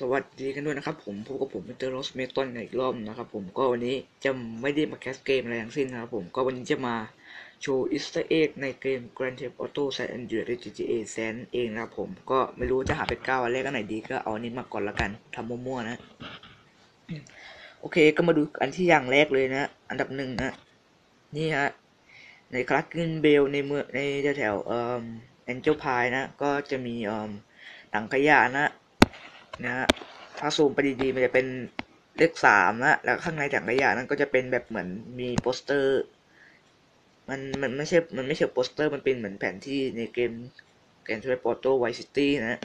สวัสดีกันด้วยนะครับผมพบกับผมมิสเตอร์โรสเมตันอีกรอบนะครับผมก็วันนี้จะไม่ได้มาแคสเกมอะไรทั้งสิ้นนะครับผมก็วันนี้จะมาโชว์อิสต์เอ็กในเกม Grand Theft Auto San Andreas GTA San เองนะครับผมก็ไม่รู้จะหาเป็นก้าวอันแรกอันไหนดีก็เอาอันนี้มาก่อนละกันทำมั่วๆนะ โอเคก็มาดูอันที่อย่างแรกเลยนะ อันดับหนึ่งนะ นี่ฮะ ในคลักกินเบลในเมืองในแถวเอ่อแอนเจลพายนะ ก็จะมีเอ่อถังขยะนะ นะฮะถ้าซูมไปดีๆมันจะเป็นเลขสามนะแล้วข้างในถังขยะนั้นก็จะเป็นแบบเหมือนมีโปสเตอร์ มันมันไม่ใช่ มันไม่ใช่โปสเตอร์ มันเป็นเหมือนแผนที่ในเกมเกมทรปอร์โต้ไวซิตี้นะ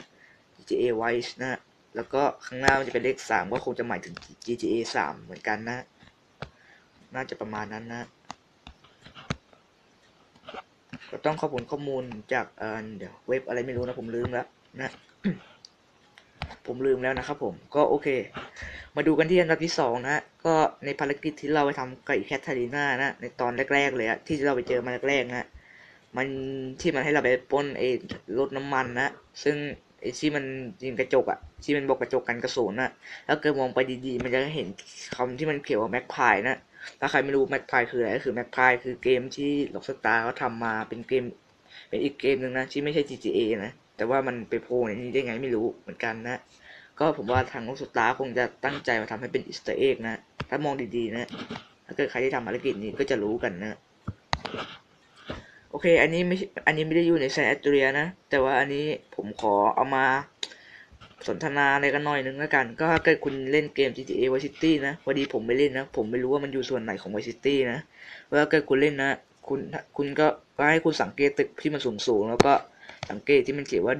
GTA Vice นะ แล้วก็ข้างหน้ามันจะเป็นเลขสามก็คงจะหมายถึง GTA สามเหมือนกันนะ น่าจะประมาณนั้นนะ ก็ต้องข้อมูลข้อมูลจากเออเดี๋ยวเว็บอะไรไม่รู้นะผมลืมแล้วนะ ผมลืมแล้วนะครับผมก็โอเค มาดูกันที่อันดับที่สองนะก็ในภารกิจที่เราไปทำกับอีแคทเธอรีนานะในตอนแรก ๆ เลยอะที่เราไปเจอมาแรกๆนะมันที่มันให้เราไปป้นไอ้รถน้ำมันนะซึ่งไอ้ที่มันยิงกระจกอะที่มันบอกกระจกกันกระสุนนะแล้วเกิดมองไปดีๆ มันจะเห็นคำที่มันเขียนว่าแม็กพายนะถ้าใครไม่รู้แม็กพายคืออะไรก็คือแม็กพายคือเกมที่ล็อกสตาร์เขาทำมาเป็นเกม เป็นอีกเกมหนึ่งนะที่ไม่ใช่ GTA นะ แต่ว่ามันไปโผล่ในนี้ได้ไงไม่รู้เหมือนกันนะ ก็ผมว่าทางล็อกสตาร์คงจะตั้งใจมาทำให้เป็นอีสต์เอ็กนะ ถ้ามองดีๆนะ ถ้าเกิดใครที่ทำภารกิจนี้ก็จะรู้กันนะ โอเค อันนี้ไม่ อันนี้ไม่ได้อยู่ในแซนแอตเรียนะ แต่ว่าอันนี้ผมขอเอามาสนทนาอะไรกันหน่อยนึงแล้วกัน ก็ถ้าเกิดคุณเล่นเกม GTA Vice City นะพอดีผมไม่เล่นนะ ผมไม่รู้ว่ามันอยู่ส่วนไหนของ Vice City นะว่าเกิดคุณเล่นนะ คุณ คุณก็ก็ให้คุณสังเกตตึกที่มันสูงๆแล้วก็ สังเกตที่มันเขียนว่า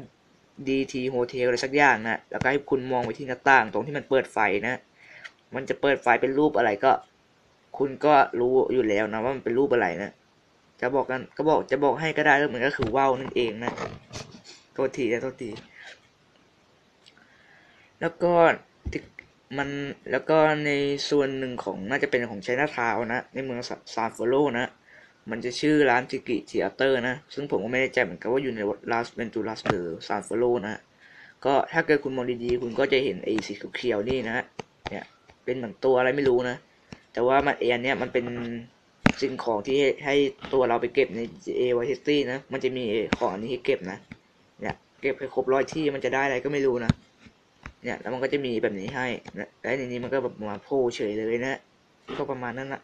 DT Hotel อะไรสักอย่างนะแล้วก็ให้คุณมองไปที่หน้าต่างตรงที่มันเปิดไฟนะ มันจะเปิดไฟเป็นรูปอะไรก็ คุณก็รู้อยู่แล้วนะว่ามันเป็นรูปอะไรนะจะบอกกันก็บอกจะบอกให้ก็ได้เหมือนก็คือว่าวนั่นเองนะโทษทีนะโทษทีแล้วก็มันแล้วก็ในส่วนหนึ่งของน่าจะเป็นของไชน่าทาวนะ ในเมืองซานฟโลนะ มันจะชื่อร้านจิกิเทีอเตอร์นะ ซึ่งผมก็ไม่แน่ใจเหมือนกันว่าอยู่ในลาสเวนตูรัสหรือซานฟโลนะ ก็ถ้าเกิดคุณมองดีๆ คุณก็จะเห็นไอ้สีเขียวๆนี่นะ เนี่ย เป็นเหมือนตัวอะไรไม่รู้นะ แต่ว่ามันเอนเนี่ยมันเป็นสิ่งของที่ให้ตัวเราไปเก็บใน GTA Vice City นะ มันจะมีของนนี้ให้เก็บนะ เนี่ย เก็บให้ครบร้อยที่มันจะได้อะไรก็ไม่รู้นะ เนี่ย แล้วมันก็จะมีแบบนี้ให้นะและในนี้มันก็แบบมาโผล่เฉยเลยนะ ก็ประมาณนั้นนะ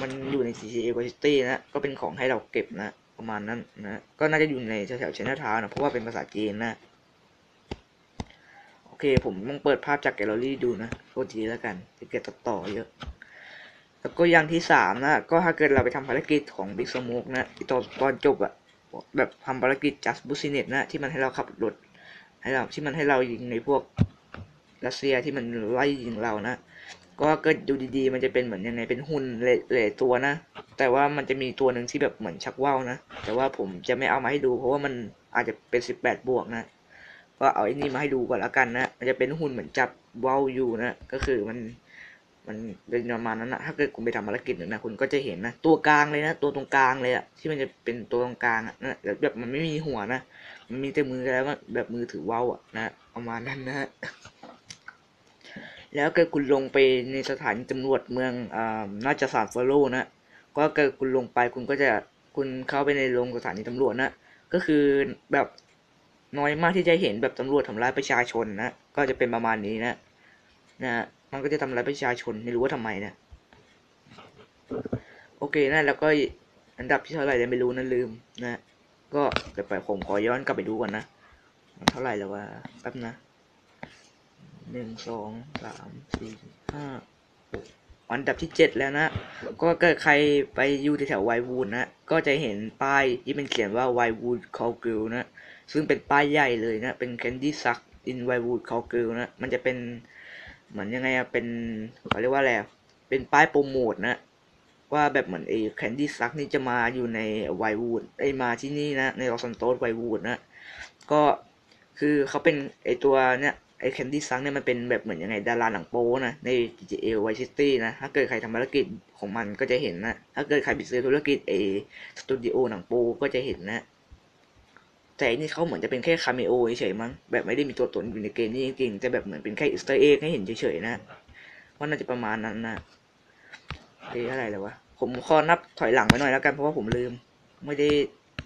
มันอยู่ใน GTA Vice City นะก็เป็นของให้เราเก็บนะประมาณนั้นนะก็น่าจะอยู่ในแถวๆเชนทาวนะเพราะว่าเป็นภาษาจีนนะโอเค ผมต้องเปิดภาพจากแกลเลอรี่ดูนะโทษทีแล้วกันที่เกิดตัดต่อเยอะแล้วก็อย่างที่สามนะ ก็ถ้าเกิดเราไปทำภารกิจของ Big Smoke นะตอนตอนจบอะแบบทำภารกิจ Just Business นะ ที่มันให้เราขับรถให้เราที่มันให้เรายิงในพวกรัสเซียที่มันไล่ยิงเรานะ ก็เกิดดูดีๆ มันจะเป็นเหมือนยังไงเป็นหุ่นเหล่ตัวนะ แต่ว่ามันจะมีตัวหนึ่งที่แบบเหมือนชักว่าวนะ แต่ว่าผมจะไม่เอามาให้ดู เพราะว่ามันอาจจะเป็นสิบแปดบวกนะ ก็เอาไอ้นี่มาให้ดูก่อนล้วกันนะ มันจะเป็นหุ่นเหมือนจับว่าวอยู่นะ ก็คือมันมันเป็นประมาณนั้นนะถ้าเกิดคุณไปทำภารกิจหนึ่งนะคุณก็จะเห็นนะ ตัวกลางเลยนะ ตัวตรงกลางเลยอะที่มันจะเป็นตัวตรงกลางอะนะแบบมันไม่มีหัวนะ มันมีแต่มือแล้วแบบมือถือว่าวอะนะประมาณนั้นนะ แล้วเกิดคุณลงไปในสถานีตำรวจเมืองอ่าน่าจะซานฟาโลนะ ก็เกิดคุณลงไปคุณก็จะคุณเข้าไปในโรงสถานีตำรวจนะก็คือแบบน้อยมากที่จะเห็นแบบตำรวจทำร้ายประชาชนนะก็จะเป็นประมาณนี้นะนะมันก็จะทำร้ายประชาชนไม่รู้ว่าทำไมนะโอเคนะแล้วก็อันดับที่เท่าไหร่ไม่รู้นะลืมนะ ก็เดี๋ยวไปผมขอย้อนกลับไปดูก่อนนะเท่าไหร่แล้ววะแป๊บนะ หนึ่งสองสามสี่ห้าหกอันดับที่เจ็ดแล้วนะ ก็เกิดใครไปอยู่แถวไววูดนะ ก็จะเห็นป้ายที่มันเขียนว่าไววูดคอลกิลนะ ซึ่งเป็นป้ายใหญ่เลยนะ เป็นแคนดี้ซักอินไววูดคอลกิลนะ มันจะเป็นเหมือนยังไงอะเป็นเขาเรียกว่าอะไร เป็นป้ายโปรโมทนะ ว่าแบบเหมือนไอ้แคนดี้ซักนี่จะมาอยู่ในไววูดไอ้มาที่นี่นะ ในลอสซันโตสไววูดนะ ก็คือเขาเป็นไอตัวเนี้ย ไอแคนดี้ซังเนี่ยมันเป็นแบบเหมือนยังไงดาราหนังโป้นะใน GTA Vice City นะ ถ้าเกิดใครทำธุรกิจของมันก็จะเห็นนะ ถ้าเกิดใครไปซื้อธุรกิจไอสตูดิโอหนังโป้ก็จะเห็นนะแต่อันนี่เขาเหมือนจะเป็นแค่คาเมโอเฉยๆมั้งแบบไม่ได้มีตัวตนอยู่ในเกมนี้จริงๆแต่แบบเหมือนเป็นแค่อิสต์เอ็กให้เห็นเฉยๆนะว่าน่าจะประมาณนั้นนะเอ๊ะอะไรเลยวะผมขอนับถอยหลังไปหน่อยแล้วกันเพราะว่าผมลืม ไม่ได้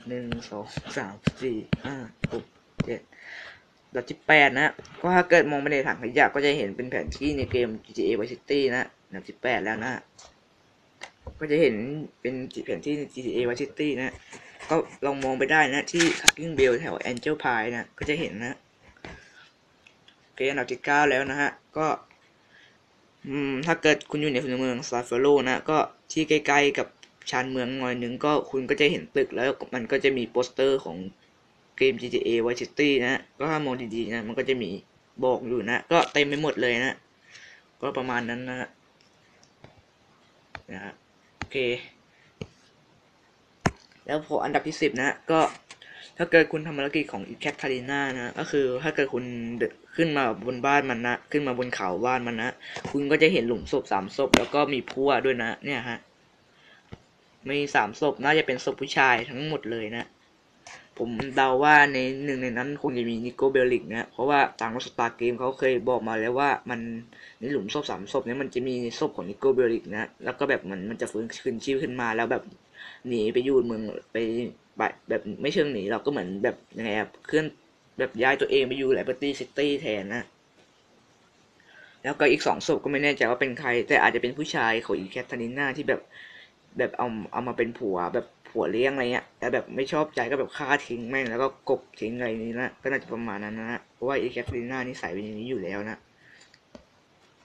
หนึ่งสองสามสี่ห้าหกเจ็ด ดับที่แปดนะ ก็ถ้าเกิดมองไปในถังขยะก็จะเห็นเป็นแผนที่ในเกม GTA Vice City นะดับที่แปดแล้วนะ ก็จะเห็นเป็นแผนที่ใน GTA Vice City นะ ก็ลองมองไปได้นะ ที่ Hugging Bell แถว Angel Pie นะ ก็จะเห็นนะเคอันดับที่เก้าแล้วนะฮะ ก็อืมถ้าเกิดคุณอยู่ในเมืองซาฟาโลนะ ก็ที่ใกล้ๆกับชานเมืองหน่อยหนึ่งก็คุณก็จะเห็นตึกแล้วมันก็จะมีโปสเตอร์ของ เกม GTA Vice City นะ ก็ถ้ามองดีๆนะ มันก็จะมีบอกอยู่นะ ก็เต็มไปหมดเลยนะ ก็ประมาณนั้นนะนะฮะโอเค แล้วพออันดับที่สิบนะ ก็ถ้าเกิดคุณทำภารกิจของอีแคทคาริน่านะ ก็คือถ้าเกิดคุณขึ้นมาบนบ้านมันนะ ขึ้นมาบนเขาบ้านมันนะ คุณก็จะเห็นหลุมศพสามศพ แล้วก็มีพั่วด้วยนะ เนี่ยฮะ มีสามศพน่าจะเป็นศพผู้ชายทั้งหมดเลยนะ ผมเดาว่าในหนึ่งในนั้นคงจะมีนิโกเบลลิกนะเพราะว่าทางรสตาร์เกมเขาเคยบอกมาแล้วว่ามันในหลุมศพสามศพเนี่ยมันจะมีศพของนิโกเบลลิกนะแล้วก็แบบมันมันจะฟื้นคืนชีพขึ้นมาแล้วแบบหนีไปอยู่เมืองไปแบบไม่เชิงหนีเราก็เหมือนแบบยังไงครับเคลื่อนแบบย้ายตัวเองไปอยู่แลบตี้ซิตี้แทนนะแล้วก็อีกสองศพก็ไม่แน่ใจว่าเป็นใคร แต่อาจจะเป็นผู้ชายของอีแคทเธอรีนาที่แบบแบบเอาเอามาเป็นผัวแบบ ผัวเลี้ยงอะไรเงี้ยแต่แบบไม่ชอบใจก็แบบฆ่าทิ้งแม่งแล้วก็กบทิ้งอะไรนี้นะก็น่าจะประมาณนั้นนะเพราะว่าอีแคทเธอรีนานี่ใส่เป็นอย่างนี้อยู่แล้วนะ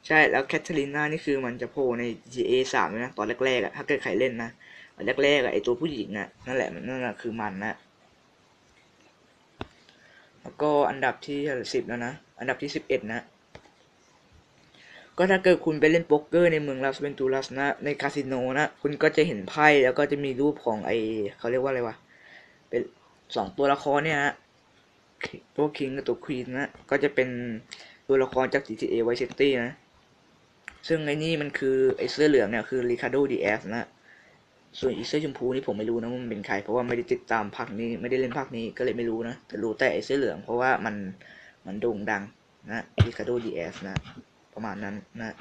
ใช่แล้วแคทเธอรีนานี่คือมันจะโผล่ใน GTA สามนะตอนแรกๆอะถ้าเกิดใครเล่นนะตอนแรกๆอะไอตัวผู้หญิงอะนั่นแหละนั่นแหละคือมันนะแล้วก็อันดับที่สิบแล้วนะอันดับที่สิบเอ็ดนะ ก็ถ้าเกิดคุณไปเล่นโป๊กเกอร์ในเมืองลาสเวนตูรัสนะในคาสิโนนะคุณก็จะเห็นไพ่แล้วก็จะมีรูปของไอเขาเรียกว่าอะไรวะเป็นสองตัวละครเนี่ยฮะตัวคิงกับตัวควีนนะก็จะเป็นตัวละครจาก GTA Vice City นะ ซึ่งไอ้นี่มันคือไอเสื้อเหลืองเนี่ยคือริคาโดดีแอสนะ ส่วนอีเสื้อชมพูนี่ผมไม่รู้นะว่ามันเป็นใคร เพราะว่าไม่ได้ติดตามภาคนี้ไม่ได้เล่นภาคนี้ก็เลยไม่รู้นะ แต่รู้แต่ไอเสื้อเหลืองเพราะว่ามันมันโด่งดังนะริคาโดดีแอสนะ ประมาณนั้นนะ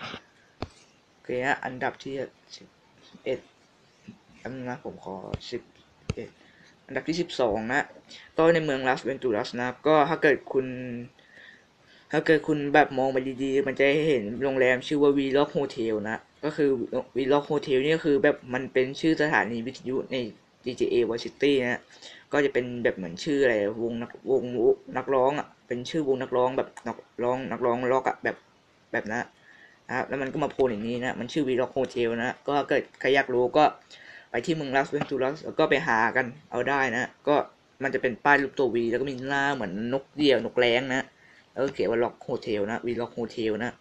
โอเคฮะอันดับที่สิบเอ็ดนะผมขอสิบเอ็ดอันดับที่สิบสองนะก็ในเมืองลาสเวนตูรัสนะก็ถ้าเกิดคุณถ้าเกิดคุณแบบมองไปดีๆ มันจะเห็นโรงแรมชื่อว่าวีล็อกโฮเทลนะ ก็คือวีล็อกโฮเทลนี่ก็คือแบบมันเป็นชื่อสถานีวิทยุใน GTA v i c City นะ ก็จะเป็นแบบเหมือนชื่ออะไรวงนักวงนักร้องอะ เป็นชื่อวงนักร้องแบบนักร้องนักร้องล็อกอะแบบ แบบนะนะครับแล้วมันก็มาโพลอย่างนี้นะมันชื่อวีล็อกโฮเทลนะก็เกิดใครอยากรู้ก็ไปที่เมืองลาสเวนตูรัสแล้วก็ไปหากันเอาได้นะก็มันจะเป็นป้ายรูปตัววีแล้วก็มีหน้าเหมือนนกเดี่ยวนกแร้งนะแล้วก็เขียนว่าล็อกโฮเทลนะวีล็อกโฮเทลนะ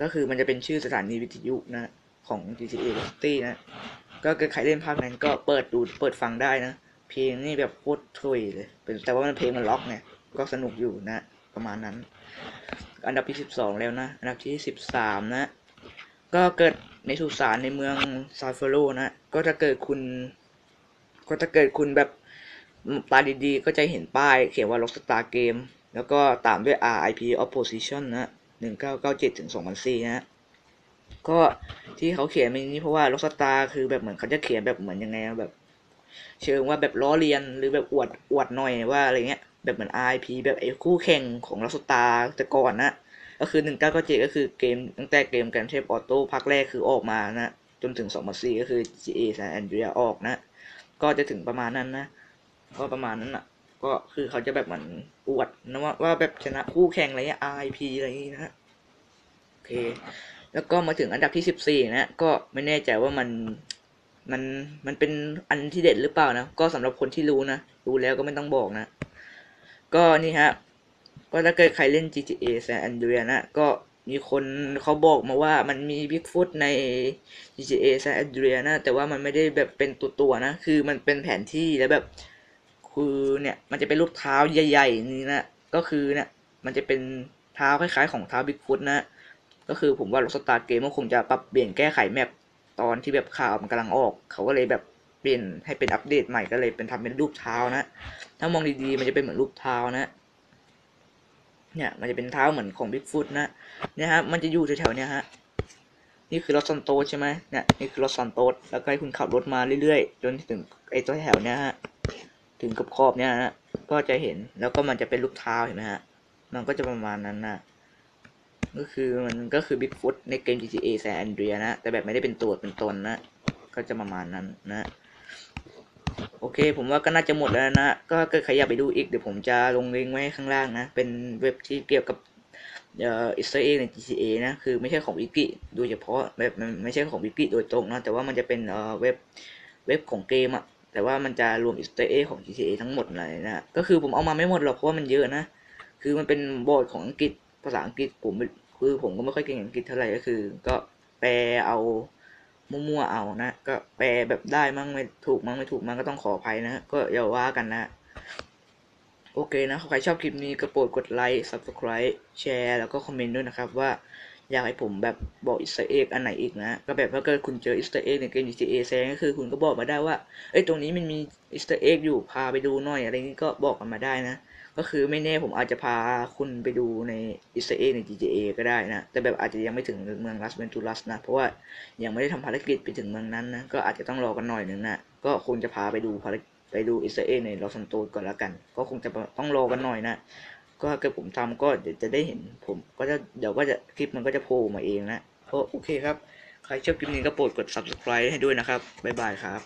ก็คือมันจะเป็นชื่อสถานีวิทยุนะของ GTA City นะก็เกิดใครเล่นภาคนั้นก็เปิดดูเปิดฟังได้นะเพลงนี่แบบโคตรถุยเลยเป็นแต่ว่ามันเพลงมันล็อกเนี่ยก็สนุกอยู่นะ ประมาณนั้น อันดับที่สิบสองแล้วนะ อันดับที่สิบสามนะ ก็เกิดในสุสานในเมืองซาฟโลนะ ก็ถ้าเกิดคุณ ก็ถ้าเกิดคุณแบบตาดีๆ ก็จะเห็นป้ายเขียนว่า Rockstar Game แล้วก็ตามด้วย RIP Opposition นะ1997ถึง2004นะก็ที่เขาเขียนแบบนี้เพราะว่า Rockstar คือแบบเหมือนเขาจะเขียนแบบเหมือนยังไงแบบ เชิงว่าแบบล้อเลียนหรือแบบอวดอวดหน่อยว่าอะไรเงี้ย แบบเหมือน RIP แบบไอ้คู่แข่งของ Rockstar แต่ก่อนนะก็คือ 1997 ก็คือเกมตั้งแต่เกมกันเทปออโต้ภาคแรกคือออกมานะ จนถึง 2004 ก็คือ GA San Andreas ออกนะ ก็จะถึงประมาณนั้นนะ ก็ประมาณนั้นอะ ก็คือเขาจะแบบเหมือนอวดนะว่าว่าแบบชนะคู่แข่งอะไรเงี้ย RIP อะไรอย่างงี้นะโอเค แล้วก็มาถึงอันดับที่สิบสี่นะ ก็ไม่แน่ใจว่ามันมันมันเป็นอันที่เด็ดหรือเปล่านะ ก็สำหรับคนที่รู้นะ รู้แล้วก็ไม่ต้องบอกนะ ก็นี่ฮะ ก็ถ้าเกิดใครเล่น GTA San Andreas นะ ก็มีคนเขาบอกมาว่ามันมี Bigfoot ใน GTA San Andreas นะ แต่ว่ามันไม่ได้แบบเป็นตัวตัวๆนะ คือมันเป็นแผนที่แล้วแบบ คือเนี่ยมันจะเป็นรูปเท้าใหญ่ๆนี่นะ ก็คือเนี่ยมันจะเป็นเท้าคล้ายๆของเท้าบิ๊กฟุตนะ ก็คือผมว่า Rockstar Game ก็คงจะปรับเปลี่ยนแก้ไขแมปตอนที่แบบข่าวมันกำลังออก เขาก็เลยแบบ ปลี่ยนให้เป็นอัปเดตใหม่ก็เลยเป็นทำเป็นรูปเท้านะ ถ้ามองดีๆ มันจะเป็นเหมือนรูปเท้านะ เนี่ย มันจะเป็นเท้าเหมือนของบิ๊กฟุตนะ เนี่ยฮะ มันจะอยู่แถวๆเนี่ยฮะ นี่คือรถซอนโตสใช่ไหมเนี่ย นี่คือรถซอนโตส แล้วก็ให้คุณขับรถมาเรื่อยๆ จนถึงไอ้ตัวแถวเนี่ยฮะ ถึงกับขอบเนี่ยฮะ ก็จะเห็น แล้วก็มันจะเป็นรูปเท้าเห็นไหมฮะ มันก็จะประมาณนั้นนะก็คือมันก็คือบิ๊กฟุตในเกม GTA San Andreas นะ แต่แบบไม่ได้เป็นตัวเป็นตนนะ ก็จะประมาณนั้นนะ โอเค ผมว่าก็น่าจะหมดแล้วนะ ก็เกิดใครอยากไปดูอีกเดี๋ยวผมจะลงลิงก์ไว้ข้างล่างนะ เป็นเว็บที่เกี่ยวกับอิสราเอลใน GTA นะ คือไม่ใช่ของวิกิโดยเฉพาะแบบมันไม่ใช่ของวิกิโดยตรงนะแต่ว่ามันจะเป็นเว็บเว็บของเกมอะแต่ว่ามันจะรวมอิสราเอลของ GTA ทั้งหมดเลยนะก็คือผมเอามาไม่หมดหรอกเพราะว่ามันเยอะนะ คือมันเป็นบอร์ดของอังกฤษภาษาอังกฤษผมคือผมก็ไม่ค่อยเก่งอังกฤษเท่าไหร่ก็คือ ก็แปลเอา มั่วๆเอานะก็แปลแบบได้มั่งไม่ถูกมั่งไม่ถูกมั่งก็ต้องขออภัยนะ ก็อย่าว่ากันนะ โอเคนะใครชอบคลิปนี้ก็โปรดกดไลค์ subscribe แชร์แล้วก็คอมเมนต์ด้วยนะครับว่าอยากให้ผมแบบบอกอิสราเอลอันไหนอีกนะ ก็แบบถ้าเกิดคุณเจออิสราเอลในเกม GTA แซงก็คือคุณก็บอกมาได้ว่า เอ้ยตรงนี้มันมีอิสราเอลอยู่พาไปดูหน่อยอะไรนี้ก็บอกกันมาได้นะ ก็คือไม่แน่ผมอาจจะพาคุณไปดูในอิสราเอลใน GTA ก็ได้นะ แต่แบบอาจจะยังไม่ถึงเมืองลัสเวนตูรัสนะ เพราะว่ายังไม่ได้ทำภารกิจไปถึงเมืองนั้นนะ ก็อาจจะต้องรอกันหน่อยหนึ่งนะก็คงจะพาไปดูภารไปดูอิสราเอลในลอสซันโตก่อนละกัน ก็คงจะต้องรอกันหน่อยนะ ก็ถ้าเกิดผมทำก็เดี๋ยวจะได้เห็นผมก็จะเดี๋ยวก็จะคลิปมันก็จะโผล่มาเองนะก็โอเคครับ ใครชอบคลิปนี้ก็โปรดกด subscribe ให้ด้วยนะครับบ๊ายบายครับ